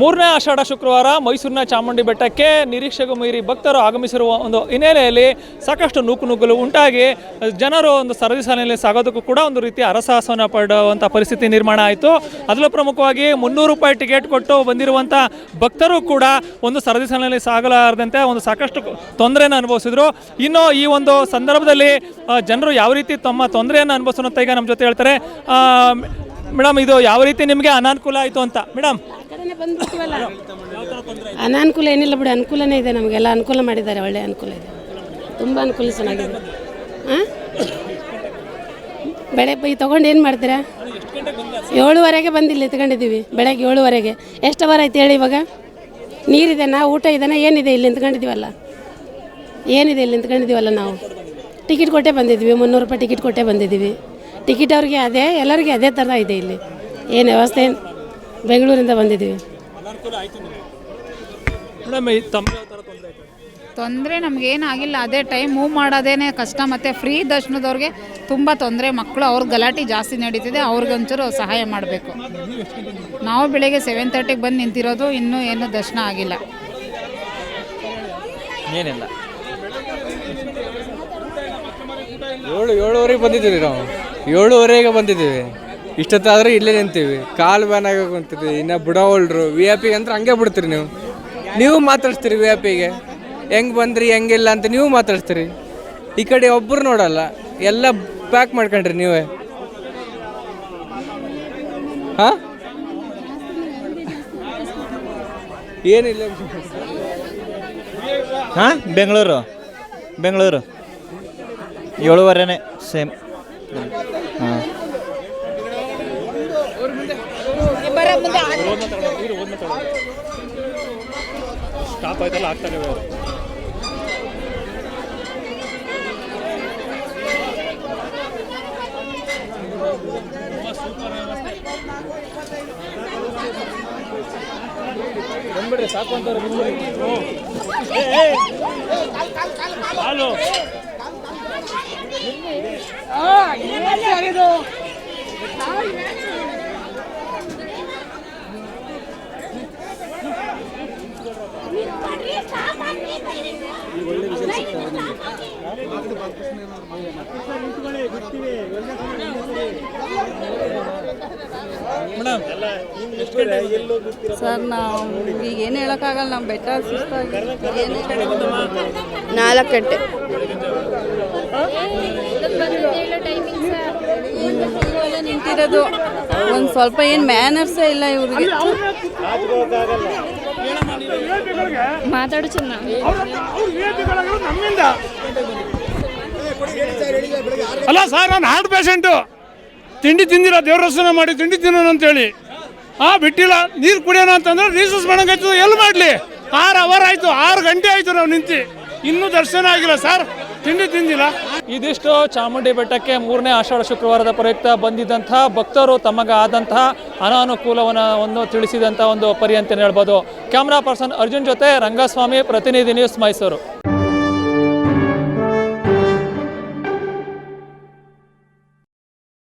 ಮೂರನೇ ಆಷಾಢ ಶುಕ್ರವಾರ ಮೈಸೂರಿನ ಚಾಮುಂಡಿ ಬೆಟ್ಟಕ್ಕೆ ನಿರೀಕ್ಷೆಗೂ ಮೀರಿ ಭಕ್ತರು ಆಗಮಿಸಿರುವ ಒಂದು ಹಿನ್ನೆಲೆಯಲ್ಲಿ ಸಾಕಷ್ಟು ನೂಕು ನುಗ್ಗಲು ಉಂಟಾಗಿ, ಜನರು ಒಂದು ಸರದಿ ಸಾಲಿನಲ್ಲಿ ಸಾಗೋದಕ್ಕೂ ಕೂಡ ಒಂದು ರೀತಿಯ ಅರಸಾಹಸವನ್ನು ಪಡುವಂಥ ಪರಿಸ್ಥಿತಿ ನಿರ್ಮಾಣ ಆಯಿತು. ಅದರಲ್ಲೂ ಪ್ರಮುಖವಾಗಿ ಮುನ್ನೂರು ರೂಪಾಯಿ ಟಿಕೆಟ್ ಕೊಟ್ಟು ಬಂದಿರುವಂಥ ಭಕ್ತರು ಕೂಡ ಒಂದು ಸರದಿ ಸಾಲಿನಲ್ಲಿ ಸಾಗಲಾರದಂತೆ ಒಂದು ಸಾಕಷ್ಟು ತೊಂದರೆಯನ್ನು ಅನುಭವಿಸಿದ್ರು. ಇನ್ನು ಈ ಒಂದು ಸಂದರ್ಭದಲ್ಲಿ ಜನರು ಯಾವ ರೀತಿ ತಮ್ಮ ತೊಂದರೆಯನ್ನು ಅನುಭವಿಸೋಣ ಈಗ ನಮ್ಮ ಜೊತೆ ಹೇಳ್ತಾರೆ ಮೇಡಮ್ ಇದು ಯಾವ ರೀತಿ ನಿಮಗೆ ಅನಾನುಕೂಲ ಆಯಿತು ಅಂತ? ಮೇಡಮ್ ಕಡೆನೇ ಬಂದ್ಬಿಡ್ತೀವಲ್ಲ? ಅನಾನುಕೂಲ ಏನಿಲ್ಲ ಬಿಡಿ, ಅನುಕೂಲನೇ ಇದೆ ನಮಗೆಲ್ಲ ಅನುಕೂಲ ಮಾಡಿದ್ದಾರೆ, ಒಳ್ಳೆ ಅನುಕೂಲ ಇದೆ. ತುಂಬ ಅನುಕೂಲ ಚೆನ್ನಾಗಿದೆ. ಹಾಂ ಬೆಳೆ ಈ ತೊಗೊಂಡು ಏನು ಮಾಡ್ತೀರಾ? ಏಳುವರೆಗೆ ಬಂದಿಲ್ಲ ಎತ್ಕೊಂಡಿದ್ದೀವಿ ಬೆಳಗ್ಗೆ ಏಳುವರೆಗೆ. ಎಷ್ಟು ಅವರ್ ಆಯ್ತು ಹೇಳಿ ಇವಾಗ? ನೀರಿದೆನಾ, ಊಟ ಇದೆನಾ, ಏನಿದೆ ಇಲ್ಲಿ ನಿಂತ್ಕೊಂಡಿದ್ದೀವಲ್ಲ? ಏನಿದೆ ಇಲ್ಲಿ ನಿಂತ್ಕೊಂಡಿದ್ದೀವಲ್ಲ ನಾವು? ಟಿಕೆಟ್ ಕೊಟ್ಟೇ ಬಂದಿದ್ವಿ ಮುನ್ನೂರು ರೂಪಾಯಿ ಟಿಕೆಟ್ ಕೊಟ್ಟೇ ಬಂದಿದ್ದೀವಿ. ಟಿಕೆಟ್ ಅವ್ರಿಗೆ ಅದೇ, ಎಲ್ಲರಿಗೆ ಅದೇ ಥರ ಇದೆ ಇಲ್ಲಿ. ಏನು ವ್ಯವಸ್ಥೆ ಏನ್- ಬೆಂಗಳೂರಿಂದ ಬಂದಿದ್ದೀವಿ. ಮೇಡಮ್ ತೊಂದರೆ ನಮಗೇನಾಗಿಲ್ಲ ಅದೇ ಟೈಮ್ ಮೂವ್ ಮಾಡೋದೇನೆ ಕಷ್ಟ ಮತ್ತು ಫ್ರೀ ದರ್ಶನದವ್ರಿಗೆ ತುಂಬ ತೊಂದರೆ. ಮಕ್ಕಳು ಅವ್ರ ಗಲಾಟೆ ಜಾಸ್ತಿ ನಡೀತಿದೆ ಅವ್ರಿಗೊಂಚೂರು ಸಹಾಯ ಮಾಡಬೇಕು. ನಾವು ಬೆಳಿಗ್ಗೆ ಸೆವೆನ್ ತರ್ಟಿಗೆ ಬಂದು ನಿಂತಿರೋದು ಇನ್ನೂ ಏನು ದರ್ಶನ ಆಗಿಲ್ಲ. ಏನಿಲ್ಲ. ಏಳು ಏಳುವರೆಗೆ ಬಂದಿದ್ದೀವಿ ನಾವು. ಏಳುವರೆಗೆ ಬಂದಿದ್ದೀವಿ. ಇಷ್ಟೊತ್ತಾದರೂ ಇಲ್ಲೇ ನಿಂತೀವಿ. ಕಾಲು ಬ್ಯಾನ್ ಆಗೋಕೆ ಅಂತಿದ್ವಿ ಇನ್ನು ಬಿಡೋವಲ್ರು ವಿ ಐ ಪಿಗೆ ಅಂದ್ರೆ ಹಂಗೆ ಬಿಡ್ತೀರಿ ನೀವು. ನೀವು ಮಾತಾಡ್ಸ್ತೀರಿ ವಿ ಐ ಪಿಗೆ ಹೆಂಗೆ ಬಂದ್ರಿ, ಹೆಂಗಿಲ್ಲ ಅಂತ ನೀವು ಮಾತಾಡ್ಸ್ತೀರಿ. ಈ ಕಡೆ ಒಬ್ಬರು ನೋಡಲ್ಲ. ಎಲ್ಲ ಪ್ಯಾಕ್ ಮಾಡ್ಕೊಂಡ್ರಿ ನೀವೇ. ಹಾಂ? ಏನಿಲ್ಲ. ಹಾಂ? ಬೆಂಗಳೂರು. ಬೆಂಗಳೂರು. ಏಳುವರೆನೇ ಸೇಮ್ ಹಾಂ ಸ್ಟಾಪ್ ಆಯ್ತಲ್ಲ ಆಗ್ತಾನೆ ಬಂದ್ಬಿಡ್ರಿ ಸಾಕು ಅಂತಾರೆ ಹಾಲು ಸರ್ ನಾವು ಈಗ ಏನು ಹೇಳೋಕ್ಕಾಗಲ್ಲ ನಮ್ಮ ಬೆಟ್ಟ ಸುಸ್ತಾಗಿ ನಾಲ್ಕು ಗಂಟೆ. ನಿಂತಿರೋದು. ಒಂದು ಸ್ವಲ್ಪ ಏನು ಮ್ಯಾನರ್ಸೇ ಇಲ್ಲ ಇವ್ರಿಗೆ. ಮಾತಾಡು ಚೆನ್ನ. ಅಲ್ಲ ಸರ್, ನಾನು ಹಾರ್ಟ್ ಪೇಷಂಟು ತಿಂಡಿ ತಿಂದಿರ ದೇವ್ರ ದರ್ಶನ ಮಾಡಿ ತಿಂಡಿ ತಿನ್ನೋಣ ಅಂತೇಳಿ. ಹಾಂ ಬಿಟ್ಟಿಲ್ಲ, ನೀರು ಕುಡಿಯೋಣ ಅಂತಂದ್ರೆ ರೀಸಸ್ ಮಾಡೋಂಗಾಯ್ತು ಎಲ್ಲಿ ಮಾಡಲಿ? ಆರು ಅವರ್ ಆಯಿತು, ಆರು ಗಂಟೆ ಆಯಿತು ನಾವು ನಿಂತು. ಇನ್ನೂ ದರ್ಶನ ಆಗಿಲ್ಲ ಸರ್, ತಿಂಡಿ ತಿಂದಿಲ್ಲ. ಇದಿಷ್ಟು ಚಾಮುಂಡಿ ಬೆಟ್ಟಕ್ಕೆ ಮೂರನೇ ಆಷಾಢ ಶುಕ್ರವಾರದ ಪ್ರಯುಕ್ತ ಬಂದಿದ್ದಂಥ ಭಕ್ತರು ತಮಗಾದಂತಹ ಅನಾನುಕೂಲವನ್ನು ಒಂದು ತಿಳಿಸಿದಂಥ ಒಂದು ಪರಿ ಅಂತಲೇ ಹೇಳ್ಬೋದು. ಕ್ಯಾಮ್ರಾ ಪರ್ಸನ್ ಅರ್ಜುನ್ ಜೊತೆ ರಂಗಸ್ವಾಮಿ, ಪ್ರತಿನಿಧಿ ನ್ಯೂಸ್ ಮೈಸೂರು.